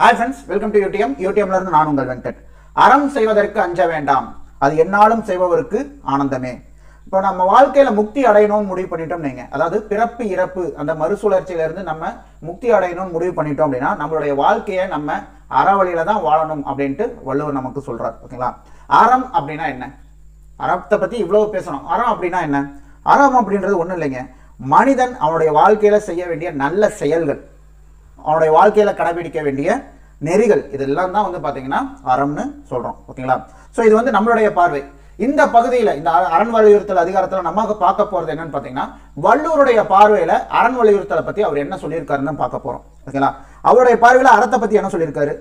Hi friends welcome to UDM யூடிஎம்ல இருந்து நான் உங்கள் வெங்கட். அறம் செய்வதற்கு அஞ்ச வேண்டாம். அது என்னாலும் செய்பவருக்கு ஆனந்தமே. இப்போ நம்ம வாழ்க்கையில முக்தி அடையணும்னு முடிவு பண்ணிட்டோம் நீங்க அதாவது பிறப்பு இறப்பு அந்த மறுசுழற்சியிலேருந்து நம்ம முக்தி அடையணும்னு முடிவு பண்ணிட்டோம் அப்படின்னா நம்மளுடைய வாழ்க்கையை நம்ம அறவழியில தான் வாழணும் அப்படின்ட்டு வள்ளுவர் நமக்கு சொல்றார். ஓகேங்களா? அறம் அப்படின்னா என்ன? அறத்தை பத்தி இவ்வளவு பேசணும். அறம் அப்படின்னா என்ன? அறம் அப்படின்றது ஒண்ணும் இல்லைங்க. மனிதன் அவனுடைய வாழ்க்கையில செய்ய வேண்டிய நல்ல செயல்கள். அவனுடைய வாழ்க்கையில கடைபிடிக்க வேண்டிய நெறிகள் இதெல்லாம் தான் வந்து பாத்தீங்கன்னா அறம்னு சொல்றோம். ஓகேங்களா? சோ இது வந்து நம்மளுடைய பார்வை. இந்த பகுதியில இந்த அரண் வலியுறுத்தல் அதிகாரத்துல நம்ம பார்க்க போறது என்னன்னு பாத்தீங்கன்னா வள்ளுவருடைய பார்வையில அரண் வலியுறுத்தலை பத்தி அவர் என்ன சொல்லியிருக்காருன்னு பார்க்க போறோம். ஓகேங்களா? அவருடைய பார்வையில அறத்தை பத்தி என்ன சொல்லியிருக்காரு?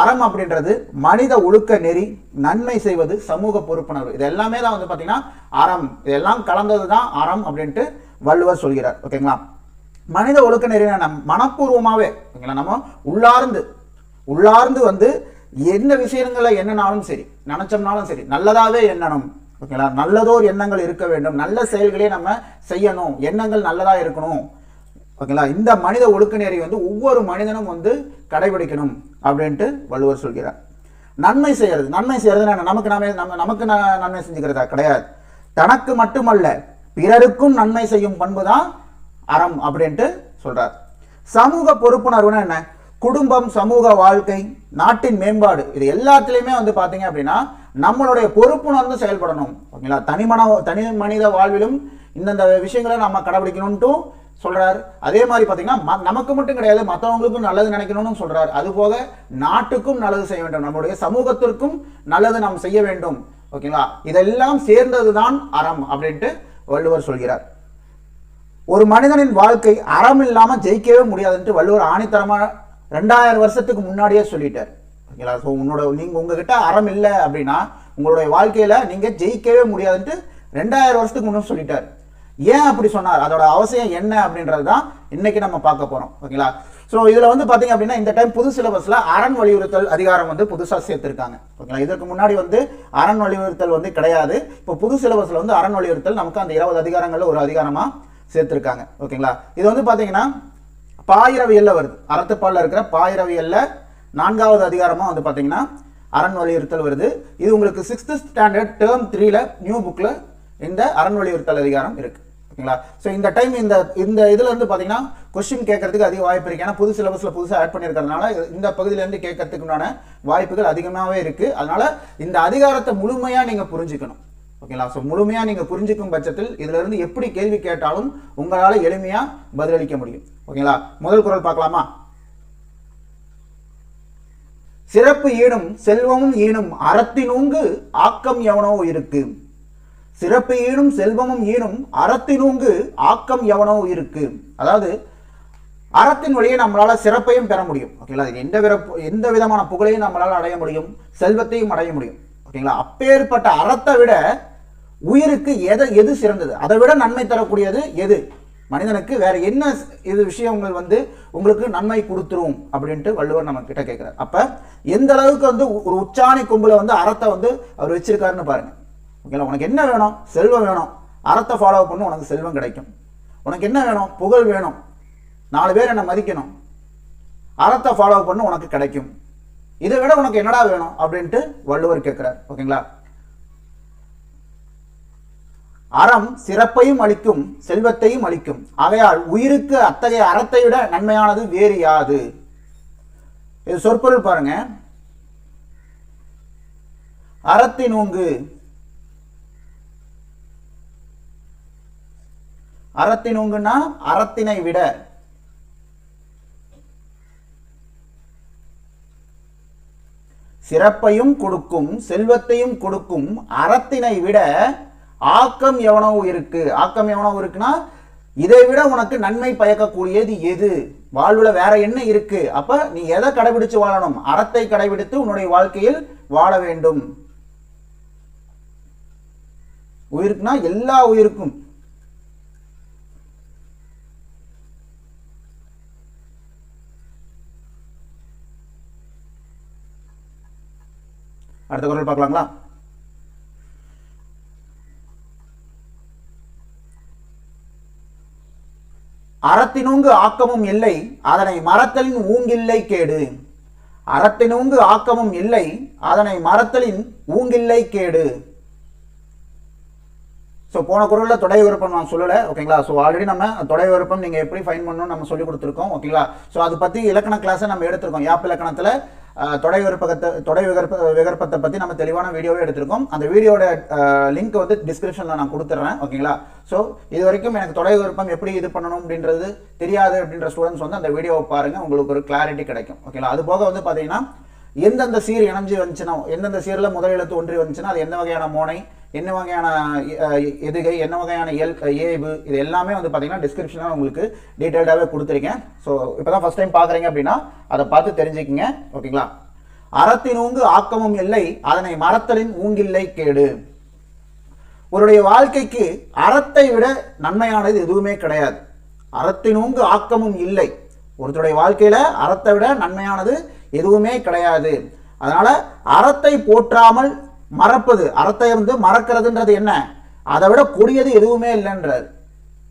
அறம் அப்படின்றது மனித ஒழுக்க நெறி நன்மை செய்வது சமூக பொறுப்புணர்வு. இது எல்லாமே தான் வந்து பாத்தீங்கன்னா அறம். இதெல்லாம் கலந்தது தான் அறம் அப்படின்ட்டு வள்ளுவர் சொல்கிறார். ஓகேங்களா? மனித ஒழுக்க நெறியை நம் மனப்பூர்வமாகவே ஓகேங்களா நம்ம உள்ளார்ந்து உள்ளார்ந்து வந்து எந்த விஷயங்களை என்னனாலும் சரி நினச்சோம்னாலும் சரி நல்லதாகவே எண்ணணும். ஓகேங்களா? நல்லதோர் எண்ணங்கள் இருக்க வேண்டும். நல்ல செயல்களே நம்ம செய்யணும். எண்ணங்கள் நல்லதாக இருக்கணும். ஓகேங்களா? இந்த மனித ஒழுக்க நெறி வந்து ஒவ்வொரு மனிதனும் வந்து கடைபிடிக்கணும் அப்படின்ட்டு வள்ளுவர் சொல்கிறார். நன்மை செய்யறது. நன்மை செய்கிறது என்ன? நமக்கு நாமே நம்ம நமக்கு ந- நன்மை செஞ்சுக்கிறதா? கிடையாது. தனக்கு மட்டுமல்ல பிறருக்கும் நன்மை செய்யும் பண்பு தான் அறம் அப்படின்ட்டு சொல்றார். சமூக பொறுப்புணர்வுனா என்ன? குடும்பம் சமூக வாழ்க்கை நாட்டின் மேம்பாடு இது எல்லாத்துலேயுமே வந்து பார்த்தீங்க அப்படின்னா நம்மளுடைய பொறுப்புணர்ந்து செயல்படணும். ஓகேங்களா? தனிமன தனி மனித வாழ்விலும் இந்தந்த விஷயங்களை நம்ம கடைபிடிக்கணும்ட்டும் சொல்றாரு. அதே மாதிரி பார்த்தீங்கன்னா ம- நமக்கு மட்டும் கிடையாது மற்றவங்களுக்கும் நல்லது நினைக்கணும்னு சொல்றாரு. அது போக நாட்டுக்கும் நல்லது செய்ய வேண்டும். நம்மளுடைய சமூகத்திற்கும் நல்லது நாம் செய்ய வேண்டும். ஓகேங்களா? இதெல்லாம் சேர்ந்ததுதான் அறம் அப்படின்ட்டு வள்ளுவர் சொல்கிறார். ஒரு மனிதனின் வாழ்க்கை அறம் இல்லாமல் ஜெயிக்கவே முடியாதுன்ட்டு வள்ளுவர் ஆணித்தரமாக ரெண்டாயிரம் வருஷத்துக்கு முன்னாடியே சொல்லிட்டார். ஓகேங்களா? ஸோ உன்னோட நீங்கள் உங்ககிட்ட அறம் இல்லை அப்படின்னா உங்களுடைய வாழ்க்கையில் நீங்கள் ஜெயிக்கவே முடியாதுன்ட்டு ரெண்டாயிரம் வருஷத்துக்கு முன்னாடி சொல்லிட்டார். ஏன் அப்படி சொன்னார்? அதோட அவசியம் என்ன அப்படின்றது தான் இன்னைக்கு நம்ம பார்க்க போகிறோம் ஓகேங்களா? ஸோ இதில் வந்து பார்த்தீங்க அப்படின்னா இந்த டைம் புது சிலபஸில் அரண் வலியுறுத்தல் அதிகாரம் வந்து புதுசாக சேர்த்துருக்காங்க. ஓகேங்களா? இதற்கு முன்னாடி வந்து அரண் வலியுறுத்தல் வந்து கிடையாது. இப்போ புது சிலபஸில் வந்து அரண் வலியுறுத்தல் நமக்கு அந்த இருபது அதிகாரங்களில் ஒரு அதிகாரமாக சேர்த்துருக்காங்க. ஓகேங்களா? இது வந்து பார்த்தீங்கன்னா பாயிரவியலில் வருது. அறத்துப்பால்ல இருக்கிற பாயிரவியல்ல நான்காவது அதிகாரமாக வந்து பார்த்தீங்கன்னா அரண் வலியுறுத்தல் வருது. இது உங்களுக்கு சிக்ஸ்த்து ஸ்டாண்டர்ட் டேர்ம் த்ரீல நியூ புக்கில் இந்த அரண் வலியுறுத்தல் அதிகாரம் இருக்கு. ஓகேங்களா? ஸோ இந்த டைம் இந்த இந்த இதில் இருந்து பார்த்தீங்கன்னா கொஸ்டின் கேட்கறதுக்கு அதிக வாய்ப்பு இருக்கு. ஏன்னா புது சிலபஸில் புதுசாக ஆட் பண்ணியிருக்கிறதுனால இந்த பகுதியிலேருந்து கேட்கறதுக்குண்டான வாய்ப்புகள் அதிகமாகவே இருக்குது அதனால் இந்த அதிகாரத்தை முழுமையாக நீங்கள் புரிஞ்சுக்கணும். ஓகேங்களா? ஸோ முழுமையாக நீங்கள் புரிஞ்சுக்கும் பட்சத்தில் இதிலிருந்து எப்படி கேள்வி கேட்டாலும் உங்களால் எளிமையாக பதிலளிக்க முடியும். ஓகேங்களா? முதல் குரல் பார்க்கலாமா? சிறப்பு ஈனும் செல்வமும் ஈனும் அறத்தினூங்கு ஆக்கம் எவனோ இருக்கு சிறப்பு ஈனும் செல்வமும் ஈனும் அறத்தினூங்கு ஆக்கம் எவனோ இருக்கு அதாவது அறத்தின் வழியை நம்மளால் சிறப்பையும் பெற முடியும். ஓகேங்களா? எந்த விர எந்த விதமான புகழையும் நம்மளால் அடைய முடியும். செல்வத்தையும் அடைய முடியும். ஓகேங்களா? அப்பேற்பட்ட அறத்தை விட உயிருக்கு எதை எது சிறந்தது? அதை விட நன்மை தரக்கூடியது எது? மனிதனுக்கு வேற என்ன இது விஷயங்கள் வந்து உங்களுக்கு நன்மை கொடுத்துரும் அப்படின்ட்டு வள்ளுவர் நம்ம கிட்ட கேட்கிறார். அப்ப எந்த அளவுக்கு வந்து ஒரு உச்சாணி கொம்புல வந்து அறத்தை வந்து அவர் வச்சிருக்காருன்னு பாருங்க. ஓகேங்களா? உனக்கு என்ன வேணும்? செல்வம் வேணும். அறத்தை ஃபாலோ பண்ண உனக்கு செல்வம் கிடைக்கும். உனக்கு என்ன வேணும்? புகழ் வேணும். நாலு பேர் என்னை மதிக்கணும். அறத்தை ஃபாலோ பண்ணு உனக்கு கிடைக்கும். இதை விட உனக்கு என்னடா வேணும்? அப்படின்ட்டு வள்ளுவர் கேட்கிறார். ஓகேங்களா? அறம் சிறப்பையும் அளிக்கும் செல்வத்தையும் அளிக்கும். ஆகையால் உயிருக்கு அத்தகைய அறத்தை விட நன்மையானது வேறு யாது? இது சொற்பொருள் பாருங்க. அறத்தினூங்கு அறத்தினூங்குன்னா அறத்தினை விட. சிறப்பையும் கொடுக்கும் செல்வத்தையும் கொடுக்கும் அறத்தினை விட ஆக்கம் எவனோ இருக்கு. ஆக்கம் எவனோ இருக்குன்னா இதை விட உனக்கு நன்மை பயக்கக்கூடியது எது? வாழ்வுல வேற என்ன இருக்கு? அப்ப நீ எதை கடைபிடிச்சு வாழணும்? அறத்தை கடைபிடித்து உன்னுடைய வாழ்க்கையில் வாழ வேண்டும். உயிருக்குன்னா எல்லா உயிருக்கும். அடுத்த குரல் பார்க்கலாங்களா? அறத்தினூங்கு ஆக்கமும் இல்லை அதனை மரத்தலின் ஊங்கில்லை கேடு. அறத்தினூங்கு ஆக்கமும் இல்லை அதனை மரத்தலின் ஊங்கில்லை கேடு. ஸோ போன குரலில் தொடை விருப்பம் நான் சொல்லலை ஓகேங்களா ஸோ ஆல்ரெடி நம்ம தொடை விருப்பம் நீங்கள் எப்படி ஃபைன் பண்ணணும் நம்ம சொல்லி கொடுத்துருக்கோம் ஓகேங்களா ஸோ அது பற்றி இலக்கண கிளாஸை நம்ம எடுத்திருக்கோம் யாப் இலக்கணத்தில்? தொடை தொடை விகற்ப விகற்பத்தை பற்றி நம்ம தெளிவான வீடியோவே எடுத்திருக்கோம். அந்த வீடியோட லிங்க் வந்து டிஸ்கிரிப்ஷனில் நான் கொடுத்துட்றேன் ஓகேங்களா? ஸோ இது வரைக்கும் எனக்கு தொடை விருப்பம் எப்படி இது பண்ணணும் அப்படின்றது தெரியாது அப்படின்ற ஸ்டூடெண்ட்ஸ் வந்து அந்த வீடியோவை பாருங்க. உங்களுக்கு ஒரு கிளாரிட்டி கிடைக்கும். ஓகேங்களா? அது போக வந்து பார்த்தீங்கன்னா எந்தெந்த சீர் இணைஞ்சு வந்துச்சுன்னா எந்தெந்த சீரில் முதல் எழுத்து ஒன்றி வந்துச்சுன்னா அது எந்த வகையான மோனை என்ன வகையான எதுகை என்ன வகையான எல் ஏபு இது எல்லாமே வந்து பார்த்தீங்கன்னா டிஸ்கிரிப்ஷனில் உங்களுக்கு டீட்டெயில்டாகவே கொடுத்துருக்கேன். ஸோ இப்போ தான் ஃபஸ்ட் டைம் பார்க்குறீங்க அப்படின்னா அதை பார்த்து தெரிஞ்சுக்கிங்க. ஓகேங்களா? அறத்தினூங்கு ஆக்கமும் இல்லை அதனை மறத்தலின் ஊங்கில்லை கேடு. ஒருடைய வாழ்க்கைக்கு அறத்தை விட நன்மையானது எதுவுமே கிடையாது. அறத்தின் ஊங்கு ஆக்கமும் இல்லை. ஒருத்தருடைய வாழ்க்கையில் அறத்தை விட நன்மையானது எதுவுமே கிடையாது. அதனால அறத்தை போற்றாமல் மறப்பது அறத்தை வந்து மறக்கிறதுன்றது என்ன? அதை விட கொடியது எதுவுமே இல்லைன்றார்.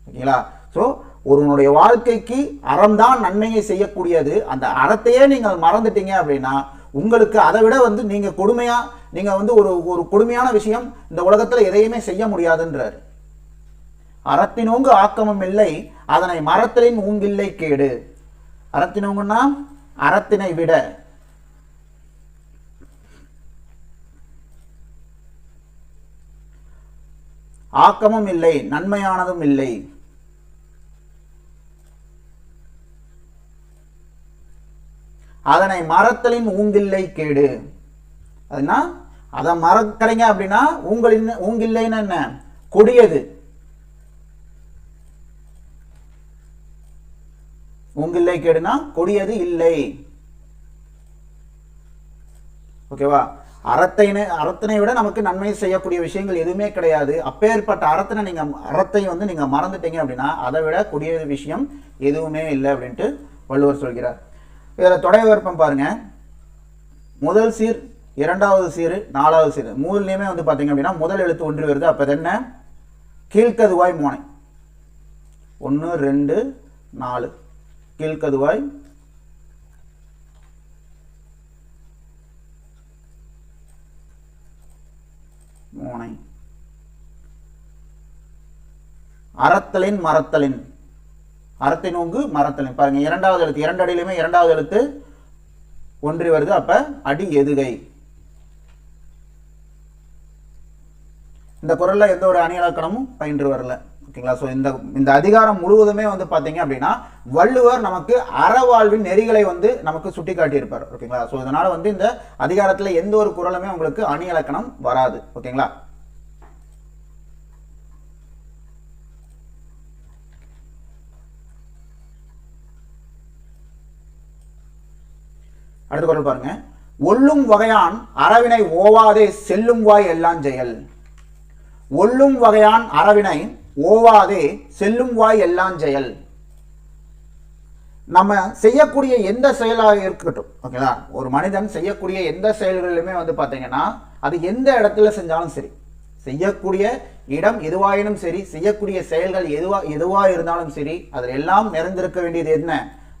ஓகேங்களா? ஸோ ஒருவனுடைய வாழ்க்கைக்கு அறம்தான் நன்மையை செய்யக்கூடியது. அந்த அறத்தையே நீங்கள் மறந்துட்டீங்க அப்படின்னா உங்களுக்கு அதை விட வந்து நீங்க கொடுமையா நீங்க வந்து ஒரு ஒரு கொடுமையான விஷயம் இந்த உலகத்துல எதையுமே செய்ய முடியாதுன்றார். அறத்தினோங்கு ஆக்கமும் இல்லை அதனை மரத்திலின் ஊங்கில்லை கேடு. அறத்தினோங்கன்னா அறத்தினை விட ஆக்கமும் இல்லை நன்மையானதும் இல்லை. அதனை மரத்தலின் ஊங்கில்லை கேடு. அதுனா அதை மறக்கிறீங்க அப்படின்னா உங்களின் ஊங்கில்லைன்னு என்ன? கொடியது. ஊங்கில்லை கேடுனா கொடியது இல்லை. ஓகேவா? அறத்தினை அறத்தினை விட நமக்கு நன்மை செய்யக்கூடிய விஷயங்கள் எதுவுமே கிடையாது. அப்பேற்பட்ட அறத்தினை நீங்க அறத்தை வந்து நீங்க மறந்துட்டீங்க அப்படின்னா அதை விட கொடிய விஷயம் எதுவுமே இல்லை அப்படின்ட்டு வள்ளுவர் சொல்கிறார். இதில் தொடை விருப்பம் பாருங்க. முதல் சீர் இரண்டாவது சீர் நாலாவது சீர். மூணுலேயுமே வந்து பார்த்தீங்க அப்படின்னா முதல் எழுத்து ஒன்று வருது. அப்போ என்ன? கீழ்க்கதுவாய் மோனை. ஒன்று ரெண்டு நாலு. கீழ்கதுவாய். மூனை. அறத்தலின் மரத்தலின். அறத்தின் நோங்கு மரத்தலின். பாருங்க இரண்டாவது எழுத்து இரண்டு அடியிலுமே இரண்டாவது எழுத்து ஒன்றி வருது. அப்ப அடி எதுகை. இந்த குரல்ல எந்த ஒரு அணியலக்கணமும் பயின்று வரல. ஓகேங்களா? ஸோ இந்த இந்த அதிகாரம் முழுவதுமே வந்து பார்த்தீங்க அப்படின்னா வள்ளுவர் நமக்கு அறவாழ்வின் நெறிகளை வந்து நமக்கு சுட்டி காட்டியிருப்பார் ஓகேங்களா? ஸோ இதனால் வந்து இந்த அதிகாரத்தில் எந்த ஒரு குரலுமே உங்களுக்கு அணி இலக்கணம் வராது ஓகேங்களா? அடுத்த குரல் பாருங்க. ஒல்லும் வகையான் அறவினை ஓவாதே செல்லும் வாய் எல்லாம் செயல் ஒல்லும் வகையான் அறவினை ஓவாதே செல்லும் வாய் எல்லாம் செயல் நம்ம செய்யக்கூடிய எந்த செயலாக இருக்கட்டும் ஓகேங்களா ஒரு மனிதன் செய்யக்கூடிய எந்த செயல்களிலுமே வந்து பார்த்தீங்கன்னா அது எந்த இடத்துல செஞ்சாலும் சரி. செய்யக்கூடிய இடம் எதுவாயினும் சரி செய்யக்கூடிய செயல்கள் எதுவா எதுவாக இருந்தாலும் சரி அதில் எல்லாம் நிறைந்திருக்க வேண்டியது என்ன?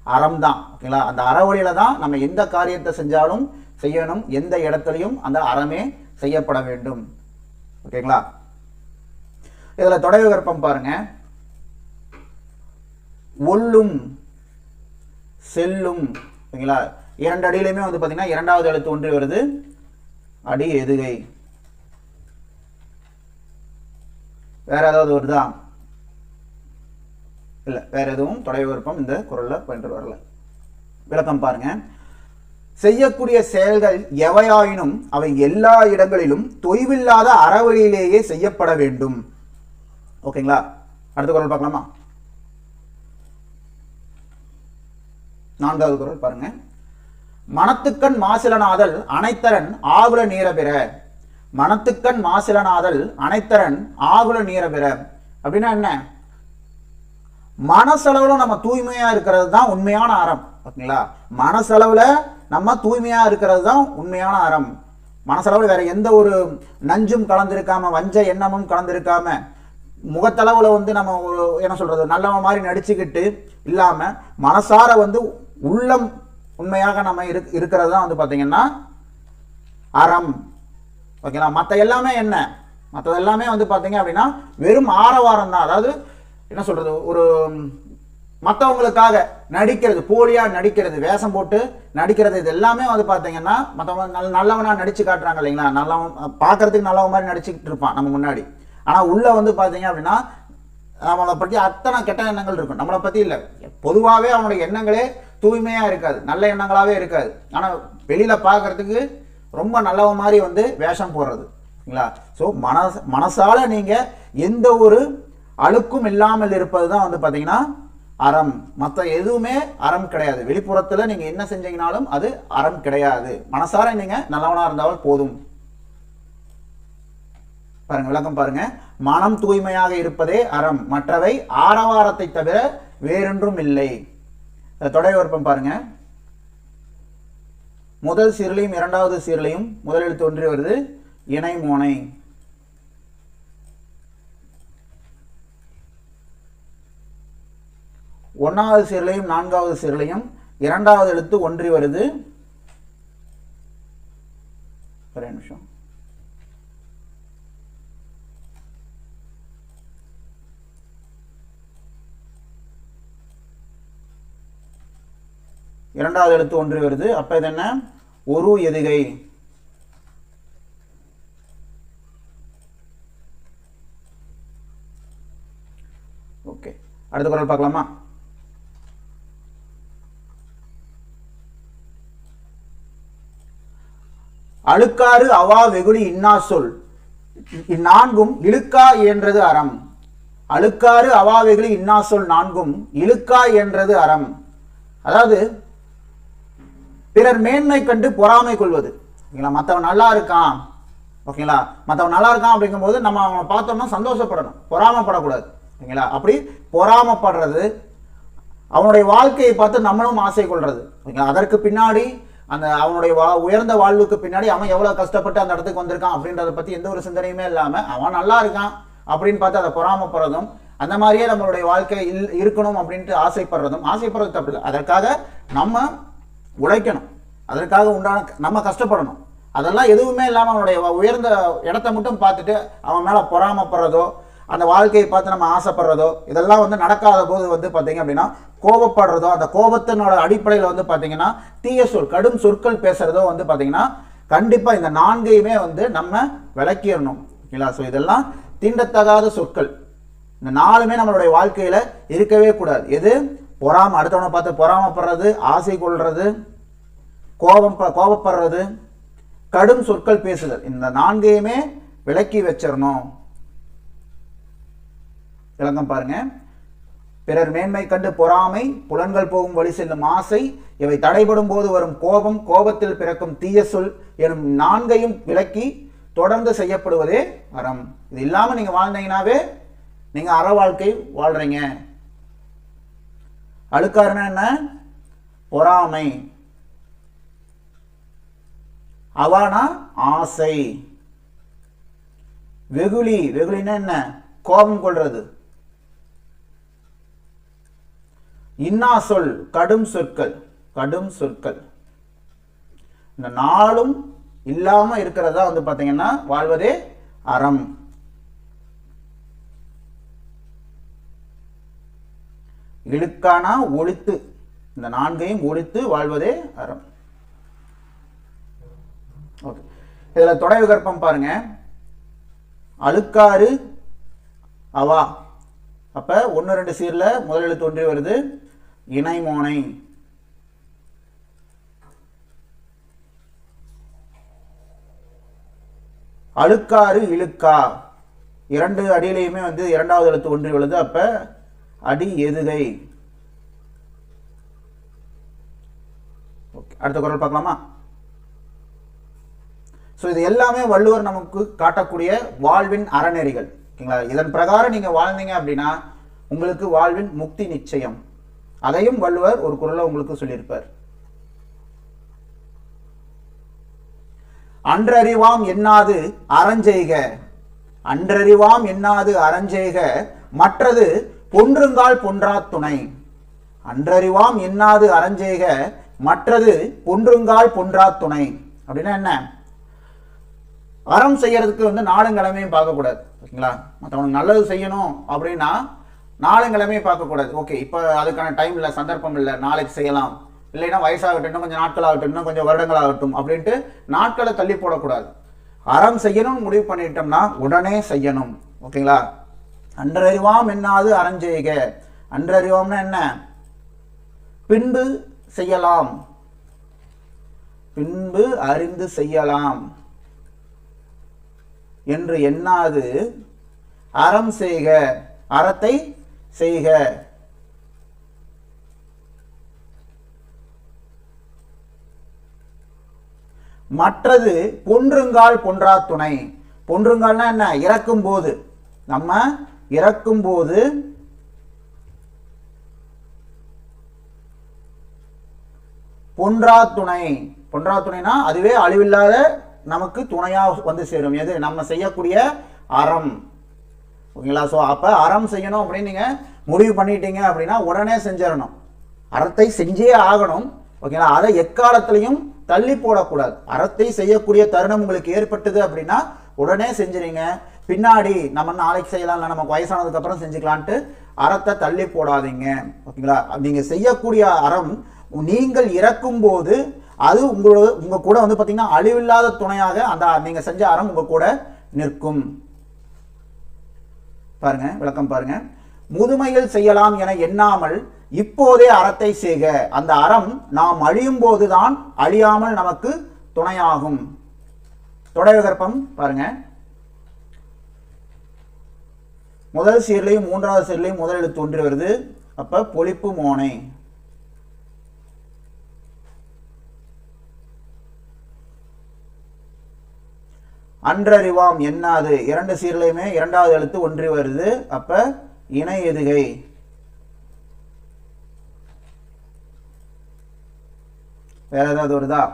அறம் தான் ஓகேங்களா அந்த அறவழியில தான் நம்ம எந்த காரியத்தை செஞ்சாலும் செய்யணும் எந்த இடத்துலையும் அந்த அறமே செய்யப்பட வேண்டும். ஓகேங்களா இதுல தொடை விகற்பம் பாருங்க. ஒல்லும் செல்லும் ஓகேங்களா? இரண்டு அடியிலுமே வந்து பார்த்தீங்கன்னா இரண்டாவது எழுத்து ஒன்று வருது. அடி எதுகை வேற ஏதாவது வருதா? இல்லை வேற எதுவும் தொடை விருப்பம் இந்த குரலில் பயின்று வரல. விளக்கம் பாருங்க. செய்யக்கூடிய செயல்கள் எவையாயினும் அவை எல்லா இடங்களிலும் தொய்வில்லாத அறவழியிலேயே செய்யப்பட வேண்டும். ஓகேங்களா? அடுத்த குரல் பார்க்கலாமா? நான்காவது குரல் பாருங்க. மனத்துக்கண் மாசிலனாதல் அனைத்தரன் ஆகுல நீரபிற. மனத்துக்கண் மாசிலனாதல் அனைத்தரன் ஆகுல நீரபிற. அப்படின்னா என்ன? மனசளவுல நம்ம தூய்மையா இருக்கிறது தான் உண்மையான அறம். ஓகேங்களா? மனசளவுல நம்ம தூய்மையா இருக்கிறது தான் உண்மையான அறம். மனசளவுல வேற எந்த ஒரு நஞ்சும் கலந்திருக்காம வஞ்ச எண்ணமும் கலந்திருக்காம முகத்தளவில் வந்து நம்ம ஒரு என்ன சொல்கிறது நல்லவன் மாதிரி நடிச்சுக்கிட்டு இல்லாமல் மனசார வந்து உள்ளம் உண்மையாக நம்ம இரு இருக்கிறது தான் வந்து பார்த்தீங்கன்னா அறம். ஓகேங்களா? மற்ற எல்லாமே என்ன? மற்றது எல்லாமே வந்து பார்த்தீங்க அப்படின்னா வெறும் ஆரவாரம் தான் அதாவது என்ன சொல்கிறது ஒரு மற்றவங்களுக்காக நடிக்கிறது போலியாக நடிக்கிறது வேஷம் போட்டு நடிக்கிறது இது எல்லாமே வந்து பார்த்தீங்கன்னா மற்றவங்க நல்ல நல்லவனாக நடித்து காட்டுறாங்க இல்லைங்களா? நல்லவன் பார்க்கறதுக்கு நல்லவன் மாதிரி நடிச்சுக்கிட்டு இருப்பான் நம்ம முன்னாடி. ஆனால் உள்ளே வந்து பார்த்தீங்க அப்படின்னா நம்மளை பற்றி அத்தனை கெட்ட எண்ணங்கள் இருக்கும். நம்மளை பற்றி இல்லை. பொதுவாகவே அவனுடைய எண்ணங்களே தூய்மையாக இருக்காது. நல்ல எண்ணங்களாகவே இருக்காது. ஆனால் வெளியில் பார்க்கறதுக்கு ரொம்ப நல்லவன் மாதிரி வந்து வேஷம் போடுறது. சரிங்களா ஸோ மனச மனசால் நீங்கள் எந்த ஒரு அழுக்கும் இல்லாமல் இருப்பது தான் வந்து பார்த்தீங்கன்னா அறம். மற்ற எதுவுமே அறம் கிடையாது. வெளிப்புறத்தில் நீங்கள் என்ன செஞ்சீங்கனாலும் அது அறம் கிடையாது. மனசார நீங்கள் நல்லவனாக இருந்தாலும் போதும். பாருங்க விளக்கம் பாருங்க. மனம் தூய்மையாக இருப்பதே அறம் மற்றவை ஆரவாரத்தை தவிர வேறொன்றும் இல்லை. தொடை விருப்பம் பாருங்க. முதல் சீரலையும் இரண்டாவது சீரலையும் முதலில் தோன்றி வருது. இணை மோனை. ஒன்றாவது சீரலையும் நான்காவது சீரலையும் இரண்டாவது எழுத்து ஒன்றி வருது. ஒரே நிமிஷம். இரண்டாவது எழுத்து ஒன்று வருது. அப்போ இது என்ன? ஒரு எதுகை. ஓகே. அடுத்த குரல் பார்க்கலாமா? அழுக்காறு அவா வெகுளி இன்னா சொல். இந்நான்கும் இழுக்கா என்றது அறம். அழுக்காறு அவா வெகுளி இன்னா சொல் நான்கும் இழுக்கா என்றது அறம். அதாவது பிறர் மேன்மை கண்டு பொறாமை கொள்வது. ஓகேங்களா? மற்றவன் நல்லா இருக்கான். ஓகேங்களா? மற்றவன் நல்லா இருக்கான் அப்படிங்கும்போது நம்ம அவனை பார்த்தோம்னா சந்தோஷப்படணும். பொறாமப்படக்கூடாது. ஓகேங்களா? அப்படி பொறாமப்படுறது அவனுடைய வாழ்க்கையை பார்த்து நம்மளும் ஆசை கொள்வது ஓகேங்களா? அதற்கு பின்னாடி அந்த அவனுடைய வா உயர்ந்த வாழ்வுக்கு பின்னாடி அவன் எவ்வளோ கஷ்டப்பட்டு அந்த இடத்துக்கு வந்திருக்கான் அப்படின்றத பற்றி எந்த ஒரு சிந்தனையுமே இல்லாமல் அவன் நல்லா இருக்கான் அப்படின்னு பார்த்து அதை பொறாமப்படுறதும் அந்த மாதிரியே நம்மளுடைய வாழ்க்கை இல் இருக்கணும் அப்படின்ட்டு ஆசைப்படுறதும் ஆசைப்படுறது தப்பு இல்லை அதற்காக நம்ம உழைக்கணும். அதற்காக உண்டான நம்ம கஷ்டப்படணும். அதெல்லாம் எதுவுமே இல்லாமல் அவனுடைய உயர்ந்த இடத்த மட்டும் பார்த்துட்டு அவன் மேலே பொறாமப்படுறதோ அந்த வாழ்க்கையை பார்த்து நம்ம ஆசைப்படுறதோ இதெல்லாம் வந்து நடக்காத போது வந்து பார்த்தீங்க அப்படின்னா கோபப்படுறதோ அந்த கோபத்தினோட அடிப்படையில் வந்து பார்த்தீங்கன்னா தீய சொல் கடும் சொற்கள் பேசுகிறதோ வந்து பார்த்தீங்கன்னா கண்டிப்பாக இந்த நான்கையுமே வந்து நம்ம விளக்கிடணும். ஓகேங்களா? ஸோ இதெல்லாம் தீண்டத்தகாத சொற்கள். இந்த நாலுமே நம்மளுடைய வாழ்க்கையில் இருக்கவே கூடாது. எது? பொறாம அடுத்தவனை பார்த்து பொறாமப்படுறது ஆசை கொள்வது கோபம் ப- கோபப்படுறது கடும் சொற்கள் பேசுதல். இந்த நான்கையுமே விலக்கி வச்சிடணும் விளக்கம் பாருங்க. பிறர் மேன்மை கண்டு பொறாமை புலன்கள் போகும் வழி செல்லும் ஆசை இவை தடைபடும் போது வரும் கோபம் கோபத்தில் பிறக்கும் தீய சொல் எனும் நான்கையும் விலக்கி தொடர்ந்து செய்யப்படுவதே அறம் இது இல்லாமல் நீங்கள் வாழ்ந்தீங்கன்னாவே நீங்கள் அற வாழ்க்கை வாழ்றீங்க. அழுக்காருன்னா என்ன? பொறாமை. அவானா ஆசை. வெகுளி. வெகுளின்னா என்ன? கோபம் கொள்றது. இன்னா சொல் கடும் சொற்கள். கடும் சொற்கள். இந்த நாளும் இல்லாம இருக்கிறதா வந்து பாத்தீங்கன்னா வாழ்வதே அறம். இழுக்கானா ஒழித்து இந்த நான்கையும் ஒழித்து வாழ்வதே அறம். ஓகே. இதில் தொடை விகற்பம் பாருங்க. அழுக்காறு அவா. அப்போ ஒன்று ரெண்டு சீரில் முதல் எழுத்து ஒன்றி வருது. இணைமோனை. அழுக்காறு இழுக்கா. இரண்டு அடியிலையுமே வந்து இரண்டாவது எழுத்து ஒன்றி உள்ளது அப்போ அடி எதுகை. அடுத்த குரல் பார்க்கலாமா? ஸோ இது எல்லாமே வள்ளுவர் நமக்கு காட்டக்கூடிய வாழ்வின் அறநெறிகள். ஓகேங்களா? இதன் பிரகாரம் நீங்க வாழ்ந்தீங்க அப்படின்னா உங்களுக்கு வாழ்வின் முக்தி நிச்சயம். அதையும் வள்ளுவர் ஒரு குரலை உங்களுக்கு சொல்லியிருப்பார். அன்றறிவாம் எண்ணாது அறஞ்செய்க. அன்றறிவாம் எண்ணாது அறஞ்செய்க. மற்றது பொன்றுங்கால் பொன்றா துணை. அன்றறிவாம் எண்ணாது அரஞ்சேக மற்றது பொன்றுங்கால் பொன்றா துணை. அப்படின்னா என்ன? அறம் செய்யறதுக்கு வந்து நாளுங்கிழமையும் பார்க்கக்கூடாது ஓகேங்களா மற்றவனுக்கு நல்லது செய்யணும் அப்படின்னா நாளுங்கிழமையும் பார்க்கக்கூடாது. ஓகே இப்போ அதுக்கான டைம் இல்லை சந்தர்ப்பம் இல்லை நாளைக்கு செய்யலாம். இல்லைன்னா வயசாகட்டும் இன்னும் கொஞ்சம் நாட்கள் ஆகட்டும் இன்னும் கொஞ்சம் வருடங்கள் ஆகட்டும் அப்படின்ட்டு நாட்களை தள்ளி போடக்கூடாது. அறம் செய்யணும்னு முடிவு பண்ணிட்டோம்னா உடனே செய்யணும் ஓகேங்களா? அன்றறிவாம் என்னாது அறஞ்செய்க. அன்றறிவாம்னா என்ன? பின்பு செய்யலாம். பின்பு அறிந்து செய்யலாம். என்று எண்ணாது அறம் செய்க. அறத்தை செய்க. மற்றது பொன்றுங்கால் பொன்றா துணை. பொன்றுங்கால்னா என்ன? இறக்கும் போது நம்ம இறக்கும் போது பொன்றா துணை பொன்றா துணைனா அதுவே அழிவில்லாத நமக்கு துணையாக வந்து சேரும். எது? நம்ம செய்யக்கூடிய அறம். ஓகேங்களா? ஸோ அப்போ அறம் செய்யணும் அப்படின்னு நீங்கள் முடிவு பண்ணிட்டீங்க அப்படின்னா உடனே செஞ்சிடணும். அறத்தை செஞ்சே ஆகணும். ஓகேங்களா? அதை எக்காலத்திலையும் தள்ளி போடக்கூடாது. அறத்தை செய்யக்கூடிய தருணம் உங்களுக்கு ஏற்பட்டது அப்படின்னா உடனே செஞ்சிருங்க. பின்னாடி நம்ம நாளைக்கு செய்யலாம் இல்லை நமக்கு வயசானதுக்கு அப்புறம் செஞ்சுக்கலான்ட்டு அறத்தை தள்ளி போடாதீங்க. ஓகேங்களா? நீங்க செய்யக்கூடிய அறம் நீங்கள் இறக்கும் போது அது உங்களோட உங்க கூட வந்து பார்த்திங்கன்னா அழிவில்லாத துணையாக அந்த நீங்க செஞ்ச அறம் உங்க கூட நிற்கும். பாருங்க விளக்கம் பாருங்க. முதுமையில் செய்யலாம் என எண்ணாமல் இப்போதே அறத்தை செய்க. அந்த அறம் நாம் அழியும் போதுதான் அழியாமல் நமக்கு துணையாகும். தொடர் விகற்பம் பாருங்க. முதல் சீர்லையும் மூன்றாவது சீர்லையும் முதல் எழுத்து ஒன்று வருது. அப்ப பொழிப்பு மோனை. அன்றறிவாம் என்னாது? இரண்டு சீர்லையுமே இரண்டாவது எழுத்து ஒன்றி வருது. அப்ப இணை எதுகை? வேற ஏதாவது வருதா?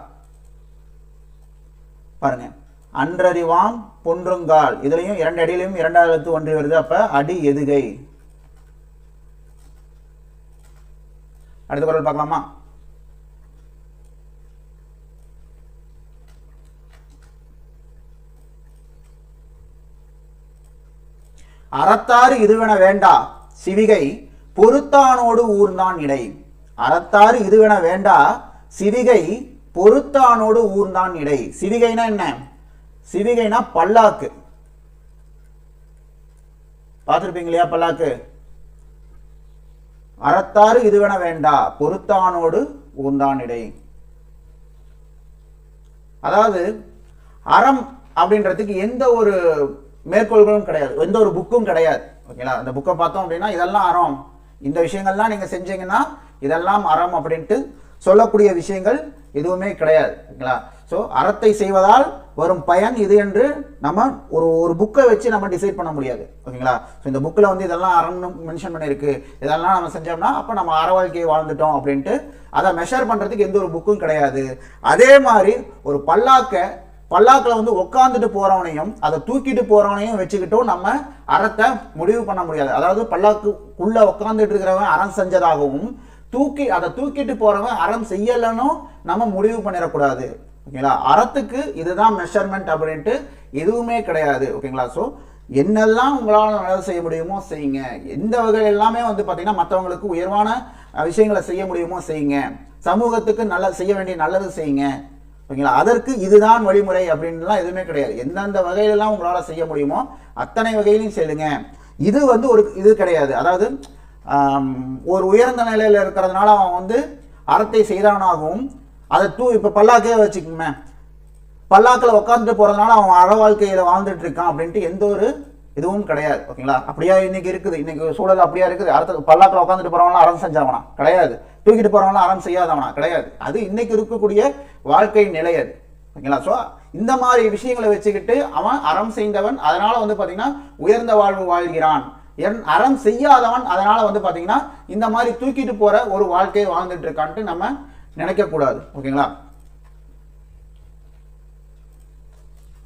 பாருங்க. அன்றறிவாம் பொன்றுங்கால். இதுலயும் இரண்டு அடியிலையும் இரண்டாவது எழுத்து ஒன்றி வருது. அப்ப அடி எதுகை? அடுத்த குரல் பார்க்கலாமா? அறத்தாறு இதுவென வேண்டா சிவிகை பொறுத்தானோடு ஊர்ந்தான் இடை. அறத்தாறு இதுவென வேண்டா சிவிகை பொறுத்தானோடு ஊர்ந்தான் இடை. சிவிகைனா என்ன? சிவிகைனா பல்லாக்கு. பார்த்துருப்பீங்க இல்லையா பல்லாக்கு? அறத்தாறு இதுவென வேண்டா பொறுத்தானோடு ஊர்ந்தான் இடை அதாவது அறம் அப்படின்றதுக்கு எந்த ஒரு மேற்கோள்களும் கிடையாது எந்த ஒரு புக்கும் கிடையாது. ஓகேங்களா? அந்த புக்கை பார்த்தோம் அப்படின்னா இதெல்லாம் அறம். இந்த விஷயங்கள்லாம் நீங்க செஞ்சீங்கன்னா இதெல்லாம் அறம் அப்படின்ட்டு சொல்லக்கூடிய விஷயங்கள் எதுவுமே கிடையாது. ஓகேங்களா? ஸோ அறத்தை செய்வதால் வரும் பயன் இது என்று நம்ம ஒரு ஒரு புக்கை வச்சு நம்ம டிசைட் பண்ண முடியாது. ஓகேங்களா? ஸோ இந்த புக்கில் வந்து இதெல்லாம் அறம்னு மென்ஷன் பண்ணியிருக்கு. இதெல்லாம் நம்ம செஞ்சோம்னா அப்போ நம்ம அற வாழ்க்கையை வாழ்ந்துட்டோம் அப்படின்ட்டு அதை மெஷர் பண்ணுறதுக்கு எந்த ஒரு புக்கும் கிடையாது. அதே மாதிரி ஒரு பல்லாக்க பல்லாக்கில் வந்து உட்காந்துட்டு போகிறவனையும் அதை தூக்கிட்டு போகிறவனையும் வச்சுக்கிட்டும் நம்ம அறத்தை முடிவு பண்ண முடியாது. அதாவது பல்லாக்குள்ளே உட்காந்துட்டு இருக்கிறவன் அறம் செஞ்சதாகவும் தூக்கி அதை தூக்கிட்டு போகிறவன் அறம் செய்யலைன்னும் நம்ம முடிவு பண்ணிடக்கூடாது. ஓகேங்களா? அறத்துக்கு இதுதான் மெஷர்மெண்ட் அப்படின்ட்டு எதுவுமே கிடையாது ஓகேங்களா? ஸோ என்னெல்லாம் உங்களால் நல்லது செய்ய முடியுமோ செய்யுங்க. எந்த வகையில் எல்லாமே வந்து பார்த்தீங்கன்னா மற்றவங்களுக்கு உயர்வான விஷயங்களை செய்ய முடியுமோ செய்யுங்க. சமூகத்துக்கு நல்ல செய்ய வேண்டிய நல்லது செய்யுங்க. ஓகேங்களா? அதற்கு இதுதான் வழிமுறை அப்படின்லாம் எதுவுமே கிடையாது. எந்தெந்த வகையிலெல்லாம் உங்களால் செய்ய முடியுமோ அத்தனை வகையிலையும் செல்லுங்க இது வந்து ஒரு இது கிடையாது. அதாவது ஒரு உயர்ந்த நிலையில் இருக்கிறதுனால அவன் வந்து அறத்தை செய்தானாகவும் அதை தூ இப்போ பல்லாக்கே வச்சுக்கோமே. பல்லாக்கில் உட்காந்துட்டு போகிறதுனால அவன் அற வாழ்க்கையில் வாழ்ந்துட்டு இருக்கான் அப்படின்ட்டு எந்த ஒரு இதுவும் கிடையாது ஓகேங்களா? அப்படியா இன்னைக்கு இருக்குது. இன்னைக்கு சூழல் அப்படியா இருக்குது. அடுத்த பல்லாக்கில் உட்காந்துட்டு போகிறவங்களாம் அறம் செஞ்சவனா? கிடையாது. தூக்கிட்டு போகிறவங்களாம் அறம் செய்யாதவனா? கிடையாது. அது இன்னைக்கு இருக்கக்கூடிய வாழ்க்கை நிலை அது ஓகேங்களா? ஸோ இந்த மாதிரி விஷயங்களை வச்சுக்கிட்டு அவன் அறம் செய்தவன் அதனால வந்து பார்த்தீங்கன்னா உயர்ந்த வாழ்வு வாழ்கிறான். என் அறம் செய்யாதவன் அதனால வந்து பார்த்தீங்கன்னா இந்த மாதிரி தூக்கிட்டு போகிற ஒரு வாழ்க்கையை வாழ்ந்துட்டு இருக்கான்ட்டு நம்ம நினைக்கக்கூடாது. ஓகேங்களா?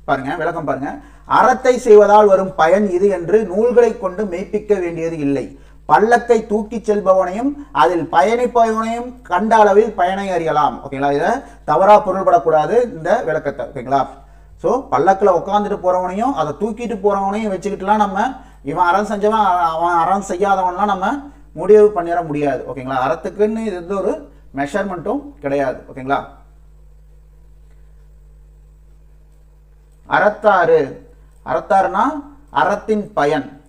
பாருங்க விளக்கம் பாருங்க. அறத்தை செய்வதால் வரும் பயன் இது என்று நூல்களை கொண்டு மெய்ப்பிக்க வேண்டியது இல்லை. பள்ளத்தை தூக்கி செல்பவனையும் அதில் பயணிப்பவனையும் கண்ட அளவில் பயனை அறியலாம். ஓகேங்களா? இதை தவறாக பொருள்படக்கூடாது இந்த விளக்கத்தை. ஓகேங்களா? ஸோ பல்லக்கில் உட்காந்துட்டு போகிறவனையும் அதை தூக்கிட்டு போறவனையும் வச்சுக்கிட்டுலாம் நம்ம இவன் அறம் செஞ்சவன் அவன் அறம் செய்யாதவன்லாம் நம்ம முடிவு பண்ணிட முடியாது. ஓகேங்களா? அறத்துக்குன்னு இது ஒரு மெஷர்மெண்ட்டும் கிடையாது ஓகேங்களா? அறத்தாறு. அறத்தாறுனா அறத்தின் பயன்.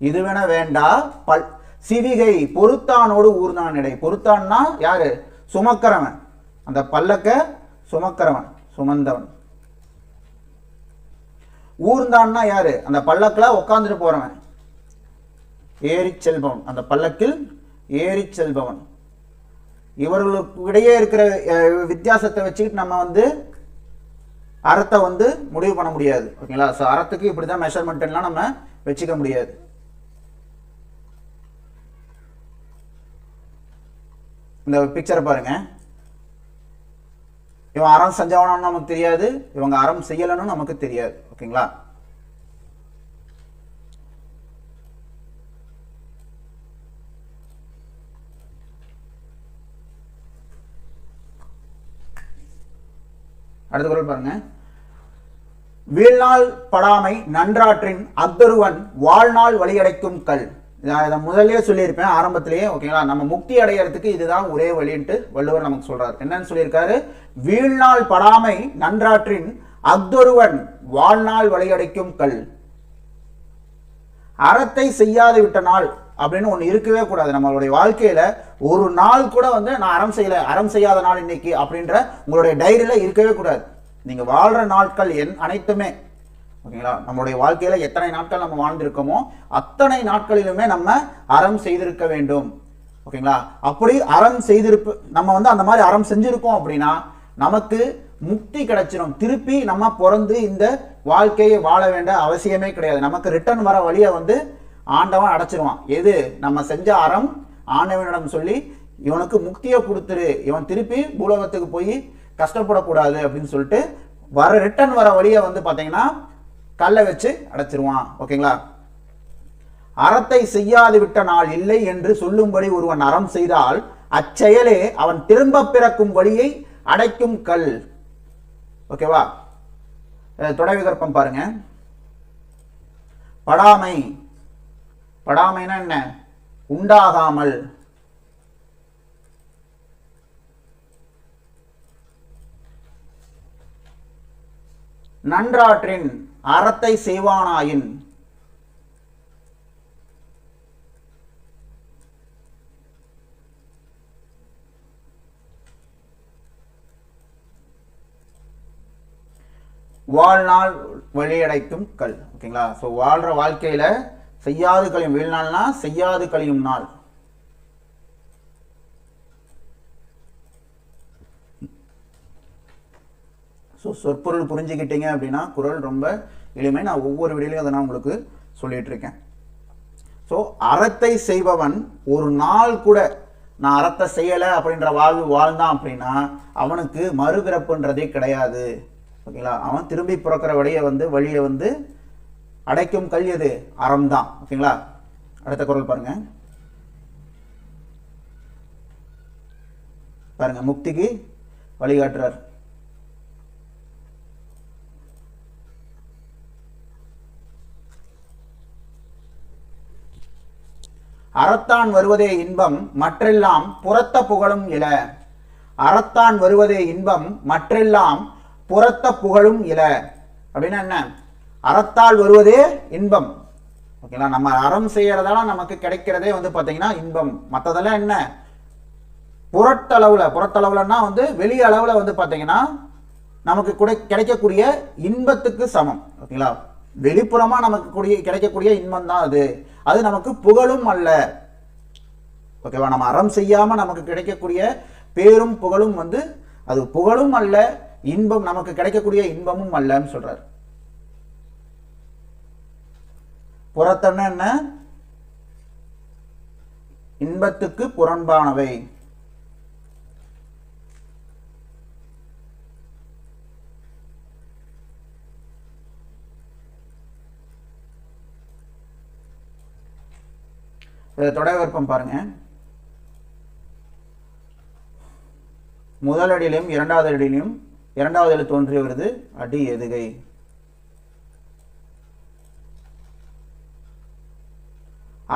இதுவென வேண்டா. பல் சிவிகை பொருத்தானோடு ஊர்ந்தான் இடை பொருத்தான்னா யாரு? சுமக்கிறவன். அந்த பல்லக்க சுமக்கிறவன் சுமந்தவன். ஊர்ந்தான்னா யாரு? அந்த பல்லக்கில் உட்காந்துட்டு போகிறவன் ஏறி செல்பவன். அந்த பல்லக்கில் ஏறி செல்பவன். இவர்களுக்கு இடையே இருக்கிற வித்தியாசத்தை வச்சுக்கிட்டு நம்ம வந்து அறத்தை வந்து முடிவு பண்ண முடியாது. ஓகேங்களா? ஸோ அறத்துக்கு இப்படி தான் மெஷர்மெண்ட்லாம் நம்ம வச்சுக்க முடியாது. இந்த பிக்சரை பாருங்கள் இவன் அறம் செஞ்சவனான்னு நமக்கு தெரியாது. இவங்க அறம் செய்யலைன்னு நமக்கு தெரியாது. ஓகேங்களா? அடுத்த குரல் பாருங்க. வீழ்நாள் படாமை நன்றாற்றின் அத்தருவன் வாழ்நாள் வழியடைக்கும் கல். நான் இதை முதல்லயே சொல்லியிருப்பேன் ஆரம்பத்திலேயே ஓகேங்களா நம்ம முக்தி அடையறதுக்கு இதுதான் ஒரே வழின்ட்டு வள்ளுவர் நமக்கு சொல்றாரு. என்னன்னு சொல்லியிருக்காரு? வீழ்நாள் படாமை நன்றாற்றின் அத்தொருவன் வாழ்நாள் வழியடைக்கும் கல். அறத்தை செய்யாது விட்ட நாள் அப்படின்னு ஒன்று இருக்கவே கூடாது. நம்மளுடைய வாழ்க்கையில ஒரு நாள் கூட வந்து நான் அறம் செய்யலை அறம் செய்யாத நாள் இன்னைக்கு அப்படின்ற உங்களுடைய டைரியில இருக்கவே கூடாது. நீங்க வாழ்ற நாட்கள் என் அனைத்துமே. ஓகேங்களா? நம்மளுடைய வாழ்க்கையில் எத்தனை நாட்கள் நம்ம வாழ்ந்திருக்கோமோ அத்தனை நாட்களிலுமே நம்ம அறம் செய்திருக்க வேண்டும். ஓகேங்களா? அப்படி அறம் செய்திருப்பு நம்ம வந்து அந்த மாதிரி அறம் செஞ்சுருக்கோம் அப்படின்னா நமக்கு முக்தி கிடைச்சிடும் திருப்பி நம்ம பிறந்து இந்த வாழ்க்கையை வாழ வேண்டிய அவசியமே கிடையாது. நமக்கு ரிட்டர்ன் வர வழியை வந்து ஆண்டவன் அடைச்சிருவான். எது? நம்ம செஞ்ச அறம் ஆண்டவனிடம் சொல்லி இவனுக்கு முக்தியை கொடுத்துரு. இவன் திருப்பி பூலோகத்துக்கு போய் கஷ்டப்படக்கூடாது அப்படின்னு சொல்லிட்டு வர ரிட்டர்ன் வர வழியை வந்து பார்த்தீங்கன்னா கல்லை வச்சு அடைச்சிருவான். ஓகேங்களா? அறத்தை செய்யாது விட்ட நாள் இல்லை என்று சொல்லும்படி ஒருவன் அறம் செய்தால் அச்செயலே அவன் திரும்ப பிறக்கும் வழியை அடைக்கும் கல். ஓகேவா? தொடை விகற்பம் பாருங்க. படாமை. படாமைனா என்ன? உண்டாகாமல். நன்றாற்றின் அறத்தை செய்வானாயின். வாழ்நாள் வழியடைக்கும் கல். ஓகேங்களா? ஸோ வாழ்ற வாழ்க்கையில செய்யாது கழியும் வீழ்நாள்னா செய்யாது கழியும் நாள். ஸோ சொற்பொருள் புரிஞ்சுக்கிட்டீங்க அப்படின்னா குரல் ரொம்ப எளிமை. நான் ஒவ்வொரு விடையிலையும் அதை நான் உங்களுக்கு சொல்லிகிட்ருக்கேன் இருக்கேன். ஸோ அறத்தை செய்பவன் ஒரு நாள் கூட நான் அறத்தை செய்யலை அப்படின்ற வாழ்வு வாழ்ந்தான் அப்படின்னா அவனுக்கு மறுபிறப்புன்றதே கிடையாது. ஓகேங்களா? அவன் திரும்பி பிறக்கிற வழியை வந்து வழியை வந்து அடைக்கும் கல் எது? அறம் தான் ஓகேங்களா? அடுத்த குரல் பாருங்க. பாருங்க முக்திக்கு வழிகாட்டுறார். அறத்தான் வருவதே இன்பம் மற்றெல்லாம் புறத்த புகழும் இல. அறத்தான் வருவதே இன்பம் மற்றெல்லாம் புறத்த புகழும் இல. அப்படின்னா என்ன? அறத்தால் வருவதே இன்பம். ஓகேங்களா நம்ம அறம் செய்யறதால நமக்கு கிடைக்கிறதே வந்து பார்த்தீங்கன்னா இன்பம். மற்றதெல்லாம் என்ன? புறத்தளவில். புறத்தளவுலன்னா வந்து வெளி அளவில் வந்து பார்த்தீங்கன்னா நமக்கு கூட கிடைக்கக்கூடிய இன்பத்துக்கு சமம். ஓகேங்களா வெளிப்புறமாக நமக்கு கூடிய கிடைக்கக்கூடிய இன்பம் தான் அது. அது நமக்கு புகழும் அல்ல. ஓகேவா? நம்ம அறம் செய்யாமல் நமக்கு கிடைக்கக்கூடிய பேரும் புகழும் வந்து அது புகழும் அல்ல இன்பம் நமக்கு கிடைக்கக்கூடிய இன்பமும் அல்லன்னு சொல்றார். புறத்தன்ன என்ன? இன்பத்துக்கு புறம்பானவை இதை விருப்பம் பாருங்க. முதல் அடியிலையும் இரண்டாவது அடியிலையும் இரண்டாவது எழுத்து தோன்றி வருது. அடி எதுகை.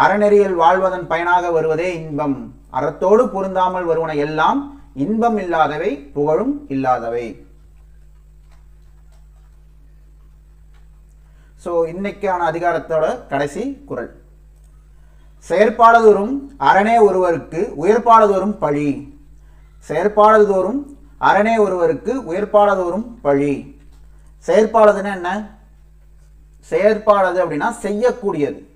அறநெறியில் வாழ்வதன் பயனாக வருவதே இன்பம். அறத்தோடு பொருந்தாமல் வருவன எல்லாம் இன்பம் இல்லாதவை புகழும் இல்லாதவை. ஸோ இன்னைக்கான அதிகாரத்தோட கடைசி குரல். செயற்பாடுதோறும் அரணே ஒருவருக்கு உயர்ப்பாடுதோறும் பழி. செயற்பாடுதோறும் அரணே ஒருவருக்கு உயர்ப்பாடுதோறும் பழி. செயற்பாடுதுன்னா என்ன? செயற்பாடுது அப்படின்னா செய்யக்கூடியது.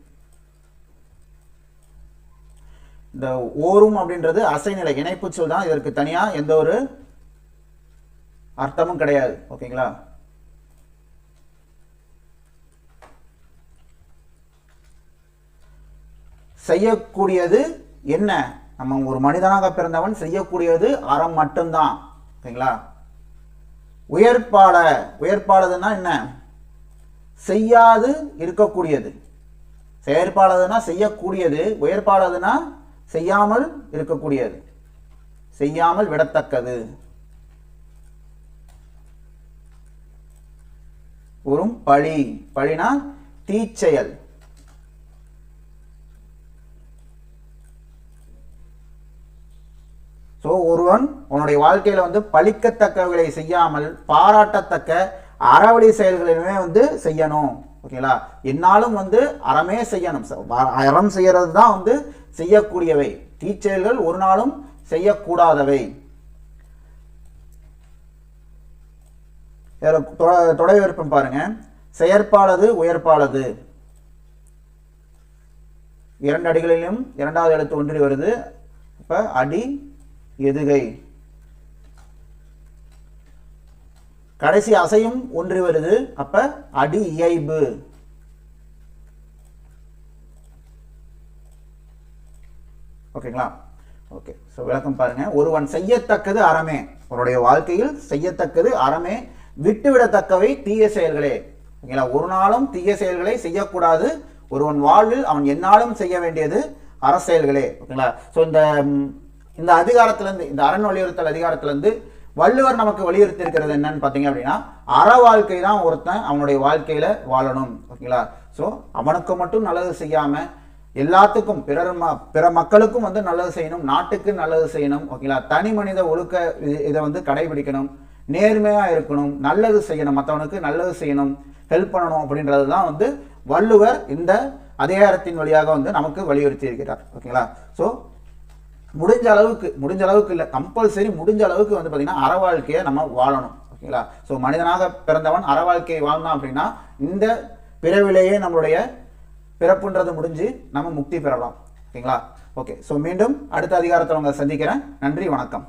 இந்த ஓரும் அப்படின்றது அசைநிலை இணைப்பு சொல் தான். இதற்கு தனியாக எந்த ஒரு அர்த்தமும் கிடையாது. ஓகேங்களா? செய்யக்கூடியது என்ன? நம்ம ஒரு மனிதனாக பிறந்தவன் செய்யக்கூடியது அறம் மட்டும்தான். ஓகேங்களா உயர்ப்பாட உயர்ப்பாளதுன்னா என்ன? செய்யாது இருக்கக்கூடியது. செயற்பாளதுன்னா செய்யக்கூடியது உயர்ப்பாளதுன்னா செய்யாமல் இருக்கக்கூடியது. செய்யாமல் விடத்தக்கது. ஒரு பழி. பழினா தீச்செயல். ஸோ ஒருவன் உன்னுடைய வாழ்க்கையில் வந்து பழிக்கத்தக்கவைகளை செய்யாமல் பாராட்டத்தக்க அறவழி செயல்களிலுமே வந்து செய்யணும். ஓகேங்களா என்னாலும் வந்து அறமே செய்யணும். அறம் செய்யறது தான் வந்து செய்யக்கூடியவை. தீச்செயல்கள் ஒரு நாளும் செய்யக்கூடாதவை. தொட- தொடை விருப்பம் பாருங்க. செயற்பாளது உயர்ப்பாளது இரண்டு அடிகளிலும் இரண்டாவது எழுத்து ஒன்றி வருது. இப்போ அடி எதுகை? கடைசி அசையும் ஒன்று வருது. அப்ப அடி இயைபு. ஓகேங்களா? ஓகே. ஸோ விளக்கம் பாருங்க. ஒருவன் செய்யத்தக்கது அறமே. அவருடைய வாழ்க்கையில் செய்யத்தக்கது அறமே. விட்டுவிடத்தக்கவை தீய செயல்களே. ஓகேங்களா? ஒரு நாளும் தீய செயல்களை செய்யக்கூடாது. ஒருவன் வாழ்வில் அவன் என்னாலும் செய்ய வேண்டியது அறச்செயல்களே ஓகேங்களா? ஸோ இந்த இந்த அதிகாரத்திலேருந்து இந்த அரண் வலியுறுத்தல் அதிகாரத்திலேருந்து வள்ளுவர் நமக்கு வலியுறுத்தி இருக்கிறது என்னன்னு பார்த்தீங்க அப்படின்னா அற வாழ்க்கை தான் ஒருத்தன் அவனுடைய வாழ்க்கையில வாழணும் ஓகேங்களா? ஸோ அவனுக்கு மட்டும் நல்லது செய்யாம எல்லாத்துக்கும் பிறர் ம- பிற மக்களுக்கும் வந்து நல்லது செய்யணும் நாட்டுக்கு நல்லது செய்யணும் ஓகேங்களா? தனி மனித ஒழுக்க இதை வந்து கடைபிடிக்கணும் நேர்மையாக இருக்கணும் நல்லது செய்யணும் மற்றவனுக்கு நல்லது செய்யணும் ஹெல்ப் பண்ணணும் அப்படின்றது தான் வந்து வள்ளுவர் இந்த அதிகாரத்தின் வழியாக வந்து நமக்கு வலியுறுத்தி இருக்கிறார் ஓகேங்களா? ஸோ முடிஞ்ச அளவுக்கு முடிஞ்ச அளவுக்கு இல்லை கம்பல்சரி முடிஞ்ச அளவுக்கு வந்து பார்த்தீங்கன்னா அற வாழ்க்கையை நம்ம வாழணும். ஓகேங்களா? ஸோ மனிதனாக பிறந்தவன் அற வாழ்க்கையை வாழ்ந்தான் அப்படின்னா இந்த பிறவிலேயே நம்மளுடைய பிறப்புன்றது முடிஞ்சு நம்ம முக்தி பெறலாம். ஓகேங்களா? ஓகே ஸோ மீண்டும் அடுத்த அதிகாரத்தில் உங்களை சந்திக்கிறேன். நன்றி வணக்கம்.